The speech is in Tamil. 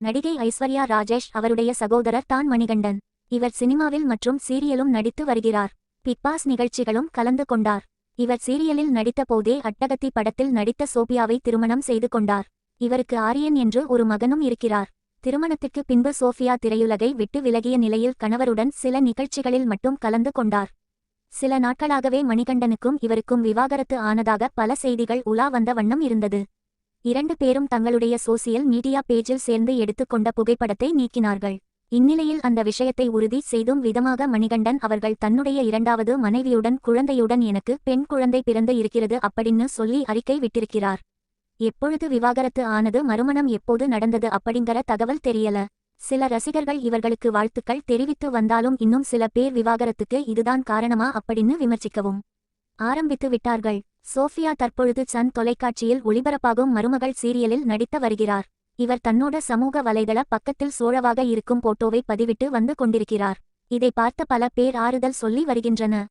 நடிகை ஐஸ்வர்யா ராஜேஷ் அவருடைய சகோதரர் தான் மணிகண்டன். இவர் சினிமாவில் மற்றும் சீரியலும் நடித்து வருகிறார். பிக்பாஸ் நிகழ்ச்சிகளும் கலந்து கொண்டார். இவர் சீரியலில் நடித்த போதே அட்டகத்தி படத்தில் நடித்த சோபியாவை திருமணம் செய்து கொண்டார். இவருக்கு ஆரியன் என்று ஒரு மகனும் இருக்கிறார். திருமணத்துக்கு பின்பு சோஃபியா திரையுலகை விட்டு விலகிய நிலையில் கணவருடன் சில நிகழ்ச்சிகளில் மட்டும் கலந்து கொண்டார். சில நாட்களாகவே மணிகண்டனுக்கும் இவருக்கும் விவாகரத்து ஆனதாக பல செய்திகள் உலா வந்த வண்ணம் இருந்தது. இரண்டு பேரும் தங்களுடைய சோசியல் மீடியா பேஜில் சேர்ந்து எடுத்துக்கொண்ட புகைப்படத்தை நீக்கினார்கள். இந்நிலையில் அந்த விஷயத்தை உறுதி செய்தும் விதமாக மணிகண்டன் அவர்கள் தன்னுடைய இரண்டாவது மனைவியுடன் குழந்தையுடன் எனக்கு பெண் குழந்தை பிறந்து இருக்கிறது அப்படின்னு சொல்லி அறிக்கை விட்டிருக்கிறார். எப்பொழுது விவாகரத்து ஆனது மறுமணம் எப்போது நடந்தது அப்படிங்கிற தகவல் தெரியல. சில ரசிகர்கள் இவர்களுக்கு வாழ்த்துக்கள் தெரிவித்து வந்தாலும் இன்னும் சில பேர் விவாகரத்துக்கு இதுதான் காரணமா அப்படின்னு விமர்சிக்கவும் ஆரம்பித்து விட்டார்கள். சோஃபியா தற்பொழுது சன் தொலைக்காட்சியில் ஒளிபரப்பாகும் மருமகள் சீரியலில் நடித்து வருகிறார். இவர் தன்னோட சமூக வலைதள பக்கத்தில் சோழவாக இருக்கும் போட்டோவை பதிவிட்டு வந்து கொண்டிருக்கிறார். இதை பார்த்த பல பேர் ஆறுதல் சொல்லி வருகின்றன